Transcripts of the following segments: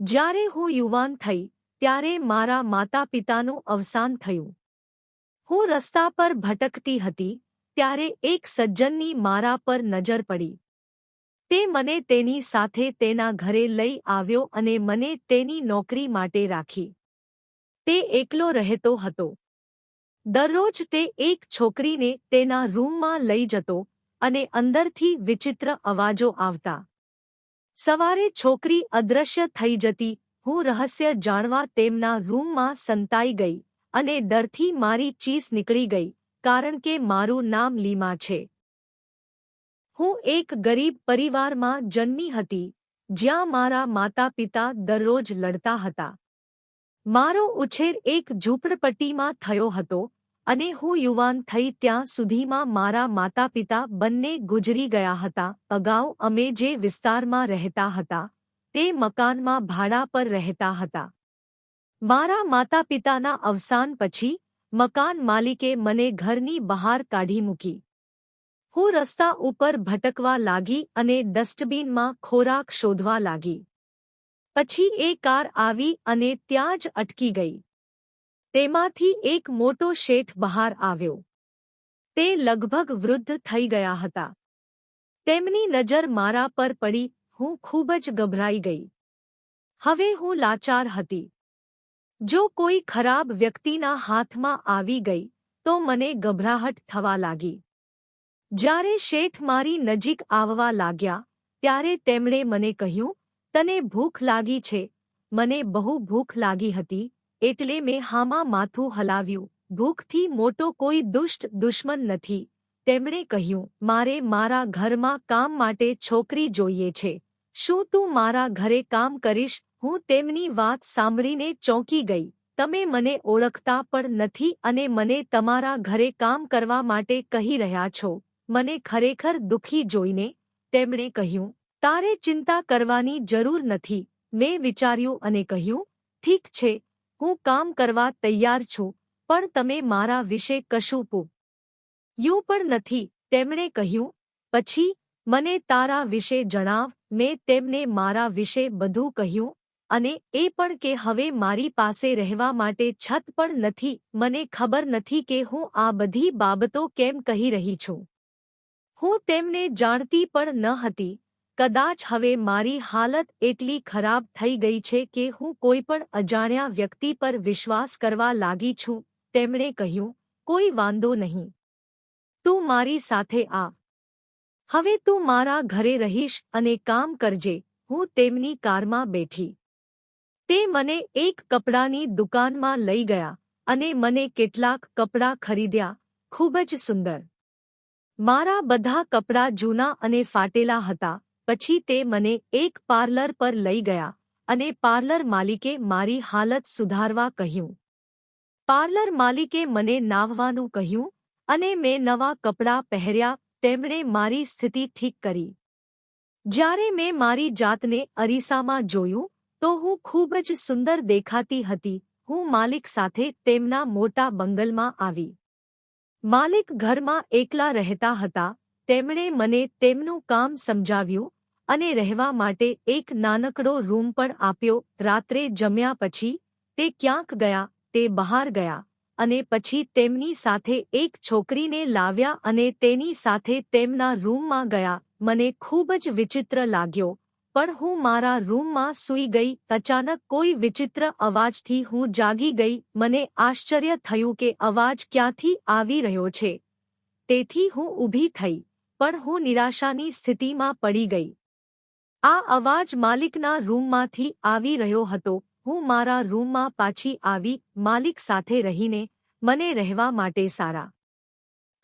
જ્યારે હું યુવાન થઈ, ત્યારે મારા માતા પિતાનું અવસાન થયું. હું રસ્તા પર ભટકતી હતી, ત્યારે એક સજ્જનની મારા પર નજર પડી. તે મને તેની સાથે તેના ઘરે લઈ આવ્યો અને મને તેની નોકરી માટે રાખી. તે એકલો રહેતો હતો. દરરોજ તે એક છોકરીને તેના રૂમમાં લઈ જતો અને અંદરથી વિચિત્ર અવાજો આવતા. સવારે છોકરી અદૃશ્ય થઈ જતી, હું રહસ્ય જાણવા તેમના રૂમમાં સંતાઈ ગઈ અને ડરથી મારી ચીસ નીકળી ગઈ, કારણ કે મારું નામ લીમા છે. હું એક ગરીબ પરિવારમાં જન્મી હતી, જ્યાં મારા માતા પિતા દરરોજ લડતા હતા. મારો ઉછેર એક ઝૂંપડપટ્ટીમાં થયો હતો અને હું યુવાન થઈ ત્યાં સુધીમાં મારા માતા પિતા બંને ગુજરી ગયા હતા. અગાઉ અમે જે વિસ્તારમાં રહેતા હતા, તે મકાનમાં ભાડા પર રહેતા હતા. મારા માતા પિતાના અવસાન પછી, મકાન માલિકે મને ઘરની બહાર કાઢી મૂકી. હું રસ્તા ઉપર ભટકવા લાગી અને ડસ્ટબિનમાં ખોરાક શોધવા લાગી. પછી એ કાર આવી અને ત્યાં જ અટકી ગઈ. તેમાંથી એક મોટો શેઠ બહાર આવ્યો. તે લગભગ વૃદ્ધ થઈ ગયા હતા. તેમની નજર મારા પર પડી, હું ખૂબ જ ગભરાઈ ગઈ. હવે હું લાચાર હતી. જો કોઈ ખરાબ વ્યક્તિના હાથમાં આવી ગઈ, તો મને ગભરાહટ થવા લાગી. જ્યારે શેઠ મારી નજીક આવવા લાગ્યા, ત્યારે તેમણે મને કહ્યું, તને ભૂખ લાગી છે. મને બહુ ભૂખ લાગી હતી. એટલે મેં હામાં માથું હલાવ્યું. ભૂખથી મોટો કોઈ દુષ્ટ દુશ્મન નથી. તેમણે કહ્યું, મારે મારા ઘરમાં કામ માટે છોકરી જોઈએ છે. શું તું મારા ઘરે કામ કરીશ? હું તેમની વાત સાંભળીને ચોંકી ગઈ. તમે મને ઓળખતા પણ નથી અને મને તમારા ઘરે કામ કરવા માટે કહી રહ્યા છો. મને ખરેખર દુઃખી જોઈને, તેમણે કહ્યું. તારે ચિંતા કરવાની જરૂર નથી. મેં વિચાર્યું અને કહ્યું, ઠીક છે હું કામ કરવા તૈયાર છું, પણ તમે મારા વિશે કશું પૂ યું પણ નથી, તેમણે કહ્યું. પછી, મને તારા વિશે જણાવ. મેં તેમને મારા વિશે બધું કહ્યું, અને એ પણ કે હવે મારી પાસે રહેવા માટે છત પણ નથી, મને ખબર નથી કે હું આ બધી બાબતો કેમ કહી રહી છું. હું તેમને જાણતી પણ ન હતી. કદાચ હવે મારી હાલત એટલી ખરાબ થઈ ગઈ છે કે હું કોઈ પણ અજાણ્યા વ્યક્તિ પર વિશ્વાસ કરવા લાગી છું, તેમણે કહ્યું, કોઈ વાંધો નહીં. તું મારી સાથે આ. હવે તું મારા ઘરે રહીશ અને કામ કરજે, હું તેમની કારમાં બેઠી. તે મને એક કપડાની દુકાનમાં લઈ ગયા અને મને કેટલાક કપડાં ખરીદ્યા, ખૂબ જ સુંદર. મારા બધા કપડાં જૂના અને ફાટેલા હતા. પછી તે મને એક પાર્લર પર લઈ ગયા અને પાર્લર માલિકે મારી હાલત સુધારવા કહ્યું. પાર્લર માલિકે મને નાવવાનું કહ્યું અને મેં નવા કપડાં પહેર્યા, તેમણે મારી સ્થિતિ ઠીક કરી. જ્યારે મેં મારી જાતને અરીસામાં જોયું, તો હું ખૂબ જ સુંદર દેખાતી હતી. હું માલિક સાથે તેમના મોટા બંગલમાં આવી. માલિક ઘરમાં એકલા રહેતા હતા, તેમણે મને તેમનું કામ સમજાવ્યું અને રહેવા માટે એક નાનકડો રૂમ પણ આપ્યો. રાત્રે જમ્યા પછી તે ક્યાંક ગયા, તે બહાર ગયા અને પછી તેમની સાથે એક છોકરીને લાવ્યા અને તેની સાથે તેમના રૂમમાં ગયા. મને ખૂબ જ વિચિત્ર લાગ્યો, પણ હું મારા રૂમમાં સૂઈ ગઈ. અચાનક કોઈ વિચિત્ર અવાજથી હું જાગી ગઈ. મને આશ્ચર્ય થયું કે અવાજ ક્યાંથી આવી રહ્યો છે. તેથી હું ઊભી થઈ, પણ હું નિરાશાની સ્થિતિમાં પડી ગઈ. આ અવાજ માલિકના રૂમમાંથી આવી રહ્યો હતો. હું મારા રૂમમાં પાછી આવી, માલિક સાથે રહીને, મને રહેવા માટે સારા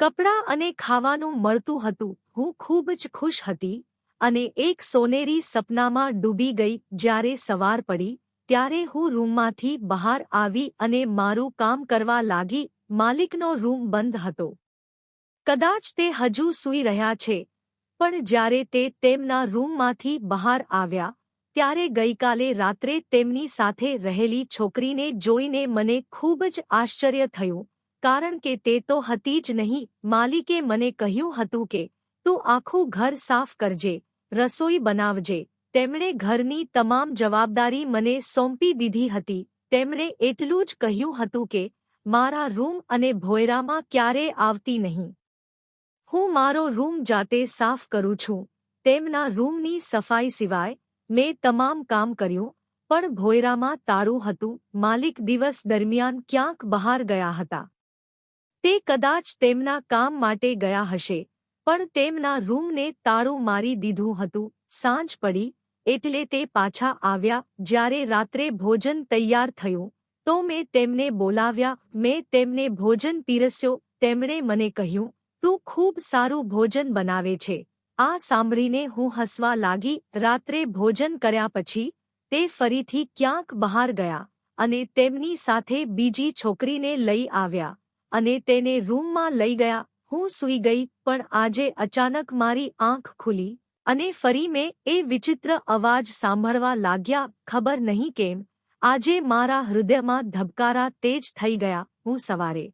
કપડાં અને ખાવાનું મળતું હતું. હું ખૂબ જ ખુશ હતી અને એક સોનેરી સપનામાં ડૂબી ગઈ. જ્યારે સવાર પડી, ત્યારે હું રૂમમાંથી બહાર આવી અને મારું કામ કરવા લાગી. માલિકનો રૂમ બંધ હતો. કદાચ તે હજુ સૂઈ રહ્યા છે. પણ જ્યારે તે તેમના રૂમમાંથી બહાર આવ્યા, ત્યારે ગઈકાલે રાત્રે તેમની સાથે રહેલી છોકરીને જોઈને મને ખૂબ જ આશ્ચર્ય થયું, કારણ કે તે તો હતી જ નહીં. માલિકે મને કહ્યું હતું કે, તું આખું ઘર સાફ કરજે, રસોઈ બનાવજે. તેમણે ઘરની તમામ જવાબદારી મને સોંપી દીધી હતી. તેમણે એટલું જ કહ્યું હતું કે, મારા રૂમ અને ભોયરામાં ક્યારે આવતી નહીં. હું મારો રૂમ જાતે સાફ કરું છું. તેમના રૂમની સફાઈ સિવાય મેં તમામ કામ કર્યું, પણ ભોયરામાં તાળું હતું. માલિક દિવસ દરમિયાન ક્યાંક બહાર ગયા હતા. તે કદાચ તેમના કામ માટે ગયા હશે, પણ તેમના રૂમને તાળું મારી દીધું હતું. સાંજ પડી, એટલે તે પાછા આવ્યા. જ્યારે રાત્રે ભોજન તૈયાર થયું, તો મેં તેમને બોલાવ્યા. મેં તેમને ભોજન પીરસ્યો. તેમણે મને કહ્યું તું ખૂબ સારું ભોજન બનાવે છે. આ સાંભળીને હું હસવા લાગી, રાત્રે ભોજન કર્યા પછી, તે ફરીથી ક્યાંક બહાર ગયા અને તેમની સાથે બીજી છોકરીને લઈ આવ્યા અને તેને રૂમમાં લઈ ગયા. હું સૂઈ ગઈ, પણ આજે અચાનક મારી આંખ ખુલી અને ફરી મેં એ વિચિત્ર અવાજ સાંભળવા લાગ્યા. ખબર નહીં કેમ, આજે મારા હૃદયમાં ધબકારા તેજ થઈ ગયા. હું સવારે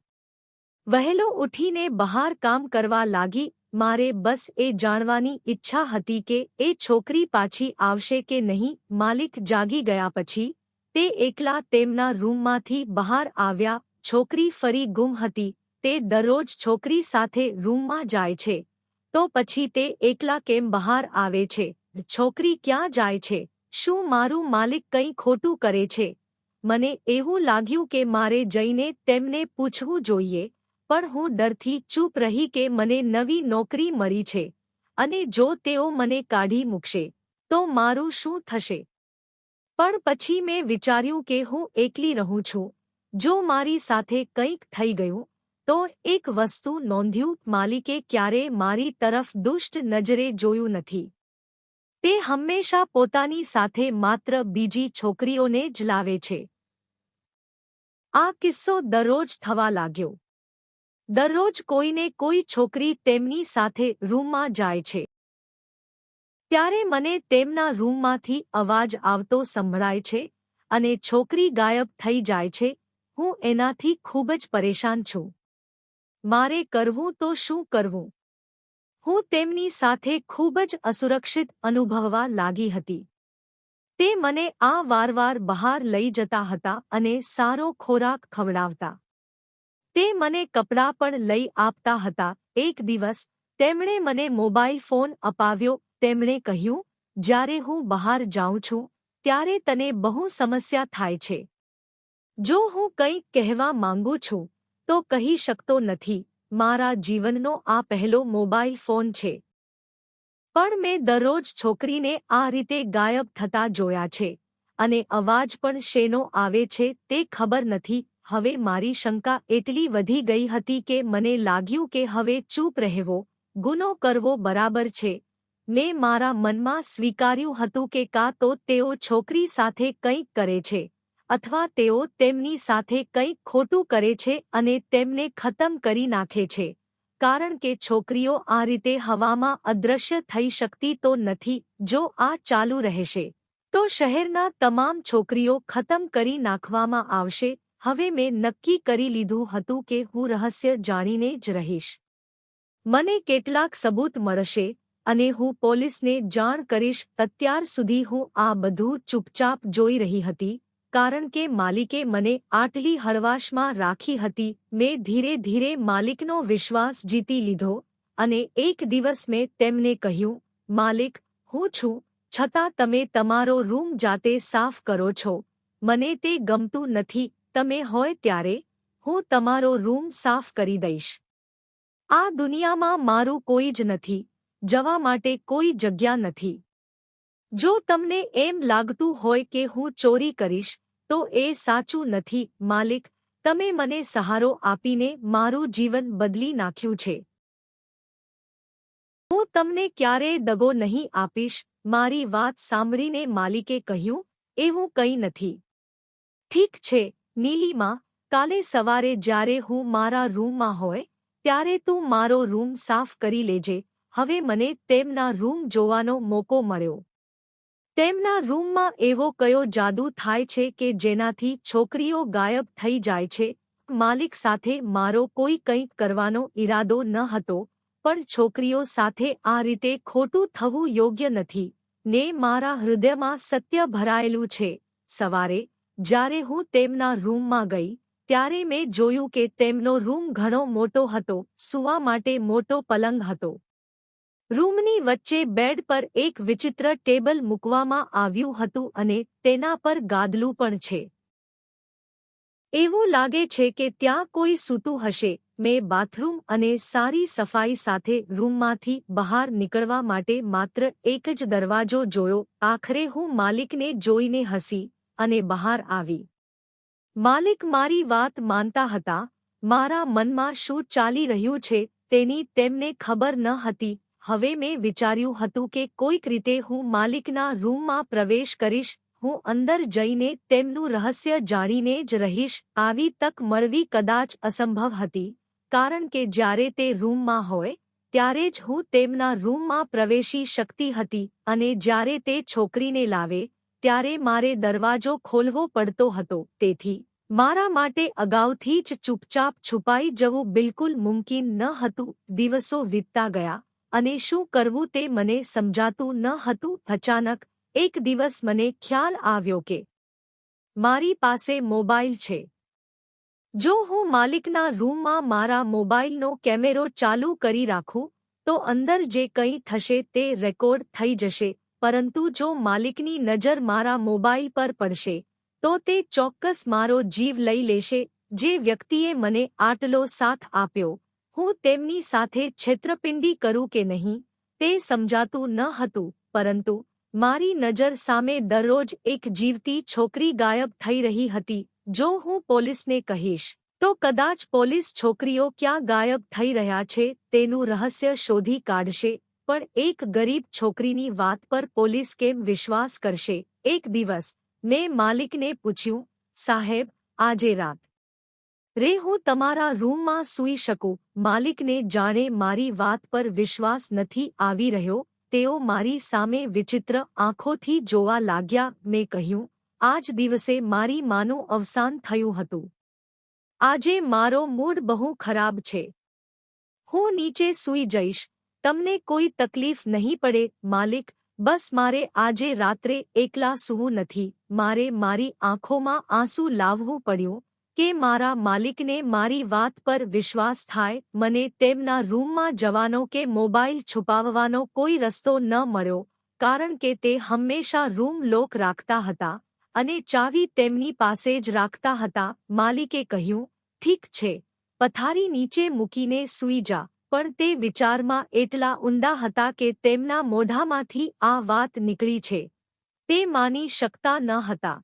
વહેલો ઉઠીને બહાર કામ કરવા લાગી, મારે બસ એ જાણવાની ઈચ્છા હતી કે એ છોકરી પાછી આવશે કે નહીં, માલિક જાગી ગયા પછી, તે એકલા તેમના રૂમમાંથી બહાર આવ્યા, છોકરી ફરી ગુમ હતી, તે દરરોજ છોકરી સાથે રૂમમાં જાય છે, તો પછી તે એકલા કેમ બહાર આવે છે, છોકરી ક્યાં જાય છે, શું મારું માલિક કંઈ ખોટું કરે છે, મને એવું લાગ્યું કે મારે જઈને તેમને પૂછવું જોઈએ પણ હું ડરથી ચૂપ રહી કે મને નવી નોકરી મળી છે અને જો તેઓ મને કાઢી મૂકશે, તો મારું શું થશે? પણ પછી મેં વિચાર્યું કે હું એકલી રહું છું. જો મારી સાથે કંઈક થઈ ગયું, તો એક વસ્તુ નોંધ્યું, માલિકે ક્યારે મારી તરફ દુષ્ટ નજરે જોયું નથી. તે હંમેશા પોતાની સાથે માત્ર બીજી છોકરીઓને જ લાવે છે. આ કિસ્સો દરરોજ થવા લાગ્યો. દરરોજ કોઈને કોઈ છોકરી તેમની સાથે રૂમમાં જાય છે. ત્યારે મને તેમના રૂમમાંથી અવાજ આવતો સંભળાય છે અને છોકરી ગાયબ થઈ જાય છે. હું એનાથી ખૂબ જ પરેશાન છું. મારે કરવું તો શું કરવું? હું તેમની સાથે ખૂબ જ અસુરક્ષિત અનુભવવા લાગી હતી. તે મને આ વારવાર બહાર લઈ જતા હતા અને સારો ખોરાક ખવડાવતા. તે મને કપડાં પણ લઈ આપતા હતા. એક દિવસ તેમણે મને મોબાઈલ ફોન અપાવ્યો. તેમણે કહ્યું, જ્યારે હું બહાર જાઉં છું, ત્યારે તને બહુ સમસ્યા થાય છે. જો હું કંઈક કહેવા માંગુ છું, તો કહી શકતો નથી. મારા જીવનનો આ પહેલો મોબાઈલ ફોન છે. પણ મેં દરરોજ છોકરીને આ રીતે ગાયબ થતા જોયા છે. અને અવાજ પણ શેનો આવે છે તે ખબર નથી હવે મારી શંકા એટલી વધી ગઈ હતી કે મને લાગ્યું કે હવે ચૂપ રહેવો, ગુનો કરવો બરાબર છે. મેં મારા મનમાં સ્વીકાર્યું હતું કે કાં તો તેઓ છોકરી સાથે કંઈક કરે છે, અથવા તેઓ તેમની સાથે કંઈક ખોટું કરે છે અને તેમને ખતમ કરી નાખે છે. કારણ કે છોકરીઓ આ રીતે હવામાં અદૃશ્ય થઈ શકતી તો નથી, જો આ ચાલુ રહેશે. તો શહેરના તમામ છોકરીઓ ખતમ કરી નાખવામાં આવશે હવે મેં નક્કી કરી લીધું હતું કે હું રહસ્ય જાણીને જ રહીશ. મને કેટલાક સબૂત મળશે અને હું પોલીસને જાણ કરીશ. અત્યાર સુધી હું આ બધું ચૂપચાપ જોઈ રહી હતી, કારણ કે માલિકે મને આટલી હળવાશમાં રાખી હતી. મેં ધીરે ધીરે માલિકનો વિશ્વાસ જીતી લીધો અને એક દિવસ મેં તેમને કહ્યું, માલિક, હું છું, છતાં તમે તમારો રૂમ જાતે સાફ કરો છો. મને તે ગમતું નથી. તમે હોય ત્યારે હું તમારો રૂમ સાફ કરી દઈશ. આ દુનિયામાં મારું કોઈ જ નથી, જવા માટે કોઈ જગ્યા નથી. જો તમને એમ લાગતું હોય કે હું ચોરી કરીશ, તો એ સાચું નથી, માલિક, તમે મને સહારો આપીને મારું જીવન બદલી નાખ્યું છે. હું તમને ક્યારેય દગો નહીં આપીશ, મારી વાત સાંભળીને માલિકે કહ્યું, એવું કંઈ નથી. ઠીક છે નીલીમાં, કાલે સવારે જ્યારે હું મારા રૂમમાં હોય, ત્યારે તું મારો રૂમ સાફ કરી લેજે. હવે મને તેમના રૂમ જોવાનો મોકો મળ્યો. તેમના રૂમમાં એવો કયો જાદુ થાય છે કે જેનાથી છોકરીઓ ગાયબ થઈ જાય છે? માલિક સાથે મારો કોઈ કંઈક કરવાનો ઈરાદો ન હતો, પણ છોકરીઓ સાથે આ રીતે ખોટું થવું યોગ્ય નથી. ને મારા હૃદયમાં સત્ય ભરાયેલું છે. સવારે જ્યારે હું તેમના રૂમમાં ગઈ, ત્યારે મેં જોયું કે તેમનો રૂમ ઘણો મોટો હતો, સૂવા માટે મોટો પલંગ હતો. રૂમની વચ્ચે બેડ પર એક વિચિત્ર ટેબલ મૂકવામાં આવ્યું હતું અને તેના પર ગાદલું પણ છે. એવું લાગે છે કે ત્યાં કોઈ સૂતું હશે. મેં બાથરૂમ અને સારી સફાઈ સાથે રૂમમાંથી બહાર નીકળવા માટે માત્ર એક જ દરવાજો જોયો. આખરે હું માલિકને જોઈને હસી. અને બહાર આવી. માલિક મારી વાત માનતા હતા, મારા મનમાં શું ચાલી રહ્યું છે તેની તેમને ખબર ન હતી, હવે મેં વિચાર્યું હતું કે કોઈક રીતે હું માલિકના રૂમમાં પ્રવેશ કરીશ, હું અંદર જઈને તેમનું રહસ્ય જાણીને જ રહીશ, આવી તક મળવી કદાચ અસંભવ હતી, કારણ કે જ્યારે તે રૂમમાં હોય, ત્યારે જ હું તેમના રૂમમાં પ્રવેશી શકતી હતી અને જ્યારે તે છોકરીને લાવે ત્યારે મારે દરવાજો ખોલવો પડતો હતો. તેથી, મારા માટે અગાઉથી જ ચૂપચાપ છુપાઈ જવું બિલકુલ મુમકિન ન હતું. દિવસો વીતતા ગયા, અને શું કરવું તે મને સમજાતું ન હતું. અચાનક, એક દિવસ મને ખ્યાલ આવ્યો કે, મારી પાસે મોબાઈલ છે. જો હું માલિકના રૂમમાં મારા મોબાઈલનો કેમેરો ચાલુ કરી રાખું, તો અંદર જે કંઈ થશે તે રેકોર્ડ થઈ જશે. પરંતુ જો માલિકની નજર મારા મોબાઈલ પર પડશે, તો તે ચોક્કસ મારો જીવ લઈ લેશે, જે વ્યક્તિએ મને આટલો સાથ આપ્યો. હું તેમની સાથે છેત્રપિંડી કરું કે નહીં, તે સમજાતું ન હતું, પરંતુ મારી નજર સામે દરરોજ એક જીવતી છોકરી ગાયબ થઈ રહી હતી. જો હું પોલીસને કહીશ, તો કદાચ પોલીસ છોકરીઓ ક્યાં ગાયબ થઈ રહ્યા છે તેનું રહસ્ય શોધી કાઢશે. પણ એક ગરીબ છોકરીની વાત પર પોલીસ કેમ વિશ્વાસ કરશે? એક દિવસ, મેં માલિકને પૂછ્યું, સાહેબ, આજે રાત. રે, હું તમારા રૂમમાં સૂઈ શકું. માલિકને જાણે મારી વાત પર વિશ્વાસ નથી આવી રહ્યો. તેઓ મારી સામે વિચિત્ર આંખોથી જોવા લાગ્યા. મેં કહ્યું, આજ દિવસે મારી માનું અવસાન થયું હતું. આજે મારો મૂડ બહુ ખરાબ છે. હું નીચે સૂઈ જઈશ. તમને કોઈ તકલીફ નહીં પડે, માલિક, બસ મારે આજે રાત્રે એકલા સૂવું નથી. મારે મારી આંખોમાં આંસુ લાવવું પડ્યું કે મારા માલિકને મારી વાત પર વિશ્વાસ થાય, મને તેમના રૂમમાં જવાનો કે મોબાઈલ છુપાવવાનો કોઈ રસ્તો ન મળ્યો, કારણ કે તે હંમેશા રૂમ લોક રાખતા હતા અને ચાવી તેમની પાસે જ રાખતા હતા. માલિકે કહ્યું, ઠીક છે, પથારી નીચે મૂકીને સૂઈ જા. પણ તે વિચારમાં એટલા ઊંડા હતા કે તેમના મોઢામાંથી આ વાત નીકળી છે. તે માની શકતા ન હતા.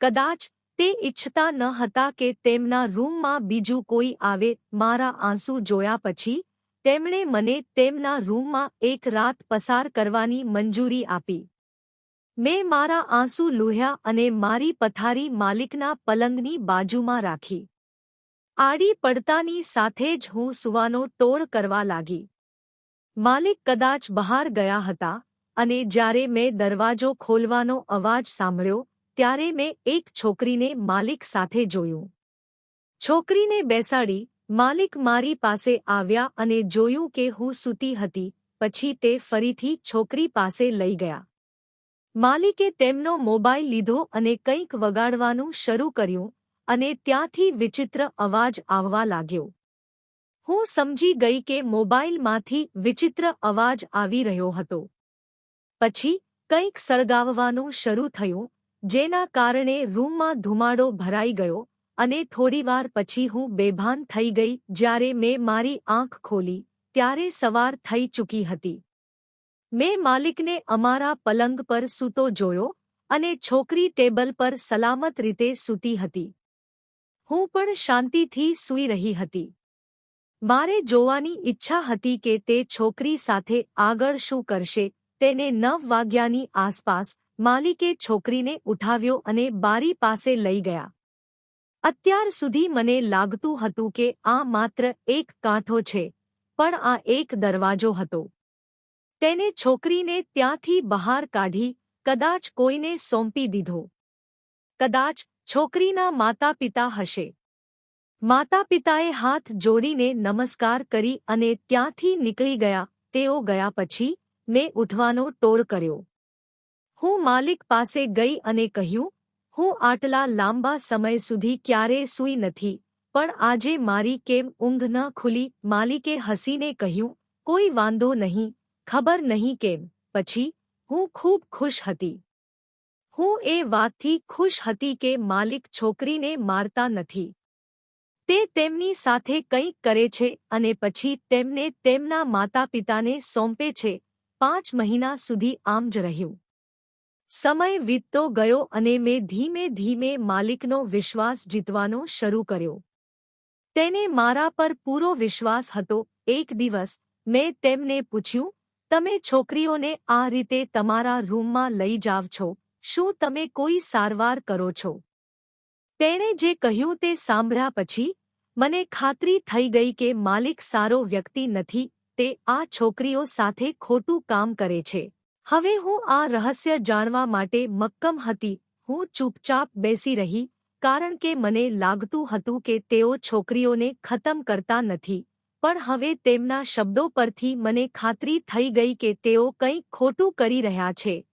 કદાચ તે ઇચ્છતા ન હતા કે તેમના રૂમમાં બીજું કોઈ આવે. મારા આંસુ જોયા પછી તેમણે મને તેમના રૂમમાં એક રાત પસાર કરવાની મંજૂરી આપી. મેં મારા આંસુ લુહ્યા અને મારી પથારી માલિકના પલંગની બાજુમાં રાખી. આડી પડતાની સાથે જ હું સુવાનો ટોળ કરવા લાગી. માલિક કદાચ બહાર ગયા હતા અને જ્યારે મેં દરવાજો ખોલવાનો અવાજ સાંભળ્યો, ત્યારે મેં એક છોકરીને માલિક સાથે જોયું. છોકરીને બેસાડી, માલિક મારી પાસે આવ્યા અને જોયું કે હું સૂતી હતી, પછી તે ફરીથી છોકરી પાસે લઈ ગયા. માલિકે તેમનો મોબાઈલ લીધો અને કંઈક વગાડવાનું શરૂ કર્યું અને ત્યાંથી વિચિત્ર અવાજ આવવા લાગ્યો. હું સમજી ગઈ કે મોબાઈલમાંથી વિચિત્ર અવાજ આવી રહ્યો હતો. પછી કંઈક સળગાવવાનું શરૂ થયું, જેના કારણે રૂમમાં ધુમાડો ભરાઈ ગયો અને થોડીવાર પછી હું બેભાન થઈ ગઈ જ્યારે મેં મારી આંખ ખોલી, ત્યારે સવાર થઈ ચૂકી હતી. મેં માલિકને અમારા પલંગ પર સૂતો જોયો અને છોકરી ટેબલ પર સલામત રીતે સૂતી હતી. હું પણ શાંતિથી સૂઈ રહી હતી. મારે જોવાની ઈચ્છા હતી કે તે છોકરી સાથે આગળ શું કરશે, તેને નવ વાગ્યાની આસપાસ માલિકે છોકરીને ઉઠાવ્યો અને બારી પાસે લઈ ગયા. અત્યાર સુધી મને લાગતું હતું કે આ માત્ર એક કાંઠો છે, પણ આ એક દરવાજો હતો. તેને છોકરીને ત્યાંથી બહાર કાઢી કદાચ કોઈને સોંપી દીધો. કદાચ છોકરીના માતા પિતા હશે. માતા પિતાએ હાથ જોડીને નમસ્કાર કરી અને ત્યાંથી નીકળી ગયા. તેઓ ગયા પછી મેં ઉઠવાનો ટોળ કર્યો. હું માલિક પાસે ગઈ અને કહ્યું, હું આટલા લાંબા સમય સુધી ક્યારેય સૂઈ નથી, પણ આજે મારી કેમ ઊંઘ ન ખુલી? માલિકે હસીને કહ્યું, કોઈ વાંધો નહીં, ખબર નહીં કેમ. પછી હું ખૂબ ખુશ હતી. હું એ વાતથી ખુશ હતી કે માલિક છોકરીને મારતા નથી. તે તેમની સાથે કંઈક કરે છે અને પછી તેમને તેમના માતાપિતાને સોંપે છે, પાંચ મહિના સુધી આમ જ રહ્યું. સમય વીતતો ગયો અને મેં ધીમે ધીમે માલિકનો વિશ્વાસ જીતવાનો શરૂ કર્યો. તેને મારા પર પૂરો વિશ્વાસ હતો. એક દિવસ મેં તેમને પૂછ્યું, તમે છોકરીઓને આ રીતે તમારા રૂમમાં લઈ જાવ છો? શું તમે કોઈ સારવાર કરો છો? તેણે જે કહ્યું તે સાંભળ્યા પછી, મને ખાતરી થઈ ગઈ કે માલિક સારો વ્યક્તિ નથી, તે આ છોકરીઓ સાથે ખોટું કામ કરે છે. હવે હું આ રહસ્ય જાણવા માટે મક્કમ હતી. હું ચૂપચાપ બેસી રહી, કારણ કે મને લાગતું હતું કે તેઓ છોકરીઓને ખતમ કરતા નથી. પણ હવે તેમના શબ્દો પરથી મને ખાતરી થઈ ગઈ કે તેઓ કંઈક ખોટું કરી રહ્યા છે.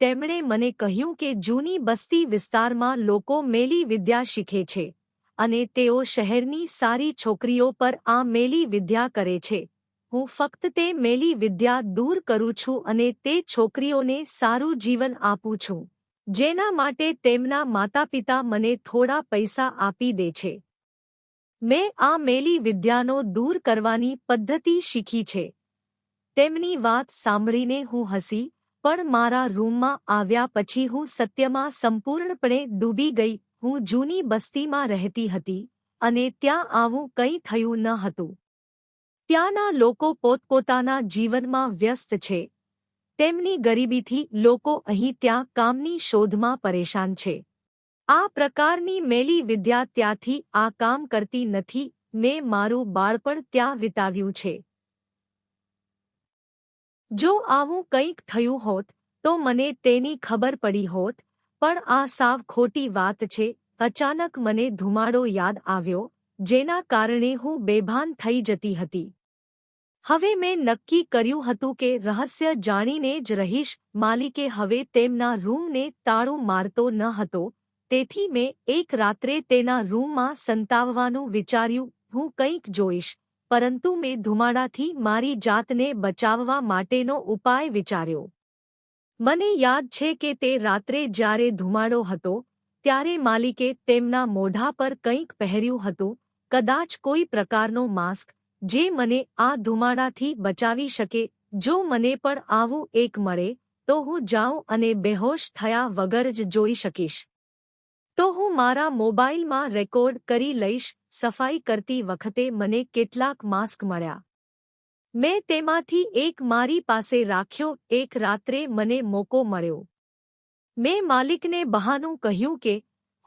તેમણે મને કહ્યું કે જૂની બસ્તી વિસ્તારમાં લોકો મેલી વિદ્યા શીખે છે અને તેઓ શહેરની સારી છોકરીઓ પર આ મેલી વિદ્યા કરે છે. હું ફક્ત તે મેલી વિદ્યા દૂર કરું છું અને તે છોકરીઓને સારું જીવન આપું છું. જેના માટે તેમના માતાપિતા મને થોડા પૈસા આપી દે છે. મેં આ મેલી વિદ્યાનો દૂર કરવાની પદ્ધતિ શીખી છે. તેમની વાત સાંભળીને હું હસી પણ મારા રૂમમાં આવ્યા પછી હું સત્યમાં સંપૂર્ણપણે ડૂબી ગઈ, હું જૂની બસ્તીમાં રહેતી હતી અને ત્યાં આવું કંઈ થયું ન હતું. ત્યાંના લોકો પોતપોતાના જીવનમાં વ્યસ્ત છે. તેમની ગરીબીથી લોકો અહીં ત્યાં કામની શોધમાં પરેશાન છે. આ પ્રકારની મેલી વિદ્યા ત્યાંથી આ કામ કરતી નથી, મેં મારું બાળપણ ત્યાં વિતાવ્યું છે. જો આવું કંઈક થયું હોત, તો મને તેની ખબર પડી હોત, પણ આ સાવ ખોટી વાત છે. અચાનક મને ધુમાડો યાદ આવ્યો, જેના કારણે હું બેભાન થઈ જતી હતી. હવે મેં નક્કી કર્યું હતું કે રહસ્ય જાણીને જ રહીશ. માલિકે હવે તેમના રૂમને તાળું મારતો ન હતો. તેથી મેં એક રાત્રે તેના રૂમમાં સંતાવવાનું વિચાર્યું, હું કંઈક જોઈશ. પરંતુ મેં ધુમાડાથી મારી જાતને બચાવવા માટેનો ઉપાય વિચાર્યો. મને યાદ છે કે તે રાત્રે જ્યારે ધુમાડો હતો, ત્યારે માલિકે તેમના મોઢા પર કંઈક પહેર્યું હતું, કદાચ કોઈ પ્રકારનો માસ્ક, જે મને આ ધુમાડાથી બચાવી શકે, જો મને પણ આવું એક મળે, તો હું જાઉં અને બેહોશ થયા વગર જ જોઈ શકીશ. તો હું મારા મોબાઈલમાં રેકોર્ડ કરી લઈશ, સફાઈ કરતી વખતે મને કેટલાક માસ્ક મળ્યા. મેં તેમાંથી એક મારી પાસે રાખ્યો, એક રાત્રે મને મોકો મળ્યો. મેં માલિકને બહાનું કહ્યું કે,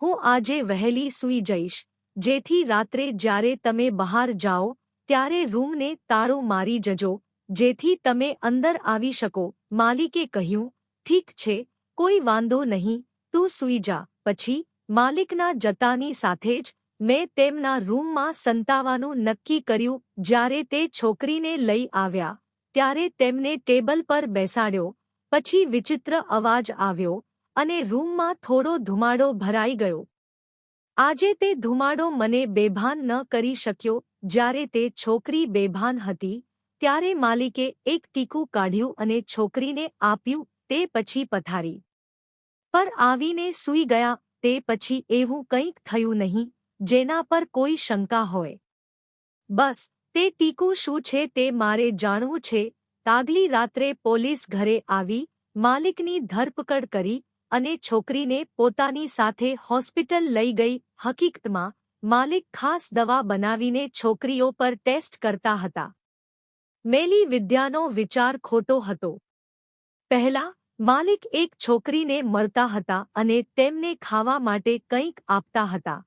હું આજે વહેલી સૂઈ જઈશ, જેથી રાત્રે જ્યારે તમે બહાર જાઓ, ત્યારે રૂમને તાળો મારી જજો, જેથી તમે અંદર આવી શકો. માલિકે કહ્યું, ઠીક છે, કોઈ વાંધો નહીં, તું સૂઈ જા, પછી માલિકના જતાની સાથે જ મેં તેમના રૂમમાં સંતાવાનું નક્કી કર્યું. જ્યારે તે છોકરીને લઈ આવ્યા, ત્યારે તેમને ટેબલ પર બેસાડ્યો. પછી વિચિત્ર અવાજ આવ્યો અને રૂમમાં થોડો ધુમાડો ભરાઈ ગયો. આજે તે ધુમાડો મને બેભાન ન કરી શક્યો. જ્યારે તે છોકરી બેભાન હતી, ત્યારે માલિકે એક ટીકું કાઢ્યું અને છોકરીને આપ્યું, તે પછી પથારી પર આવીને સૂઈ ગયા. તે પછી એવું કંઈક થયું નહીં, જેના પર કોઈ શંકા હોય. બસ, તે ટીકું શું છે તે મારે જાણવું છે. તાગલી રાત્રે પોલીસ ઘરે આવી, માલિકની ધરપકડ કરી અને છોકરીને પોતાની સાથે હોસ્પિટલ લઈ ગઈ. હકીકતમાં, માલિક ખાસ દવા બનાવીને છોકરીઓ પર ટેસ્ટ કરતા હતા. મેલી વિદ્યાનો વિચાર ખોટો હતો. પહેલા માલિક એક છોકરીને મળતા હતા અને તેમને ખાવા માટે કંઈક આપતા હતા.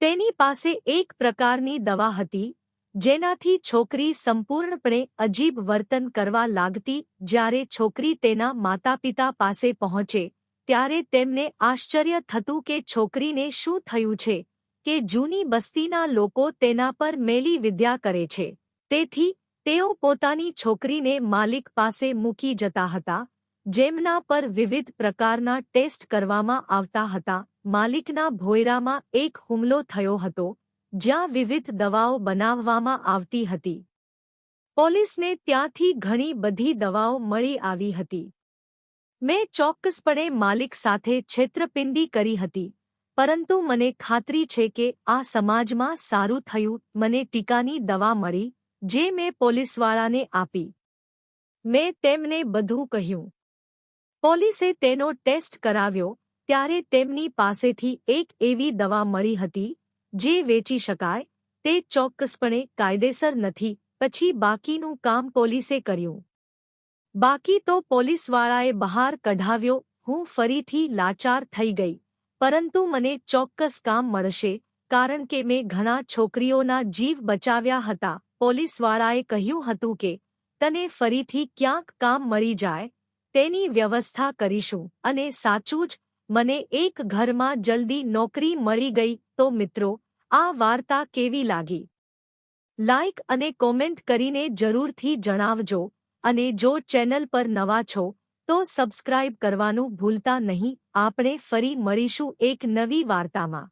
તેની પાસે એક પ્રકારની દવા હતી, જેનાથી છોકરી સંપૂર્ણપણે અજીબ વર્તન કરવા લાગતી જ્યારે છોકરી તેના માતાપિતા પાસે પહોંચે, ત્યારે તેમને આશ્ચર્ય થતું કે છોકરીને શું થયું છે, કે જૂની બસ્તીના લોકો તેના પર મેલી વિદ્યા કરે છે. તેથી, તેઓ પોતાની છોકરીને માલિક પાસે મૂકી જતા હતા જેમના પર વિવિધ પ્રકારના ટેસ્ટ કરવામાં આવતા હતા. માલિકના ભોયરામાં એક હુમલો થયો હતો, જ્યાં વિવિધ દવાઓ બનાવવામાં આવતી હતી. પોલીસને ત્યાંથી ઘણી બધી દવાઓ મળી આવી હતી. મેં ચોક્કસપણે માલિક સાથે છેતરપિંડી કરી હતી, પરંતુ મને ખાતરી છે કે આ સમાજમાં સારું થયું, મને ટીકાની દવા મળી, જે મેં પોલીસવાળાને આપી. મેં તેમને બધું કહ્યું. પોલીસે તેનો ટેસ્ટ કરાવ્યો ત્યારે તેમની પાસેથી એક એવી દવા મળી હતી જે વેચી શકાય, તે ચોક્કસપણે કાયદેસર નથી, પછી બાકીનું કામ પોલીસે કર્યું. બાકી તો પોલીસવાળાએ બહાર કઢાવ્યો, હું ફરીથી લાચાર થઈ ગઈ, પરંતુ મને ચોક્કસ કામ મળશે, કારણ કે મેં ઘણા છોકરીઓના જીવ બચાવ્યા હતા, પોલીસવાળાએ કહ્યું હતું કે, તને ફરીથી ક્યાંક કામ મળી જાય તેની વ્યવસ્થા કરીશું. અને સાચું જ, મને એક ઘરમાં જલ્દી નોકરી મળી ગઈ તો મિત્રો, આ વાર્તા કેવી લાગી? લાઇક અને કોમેન્ટ કરીને જરૂરથી જણાવજો. અને જો ચેનલ પર નવા છો, તો સબસ્ક્રાઇબ કરવાનું ભૂલતા નહીં. આપણે ફરી મળીશું એક નવી વાર્તામાં.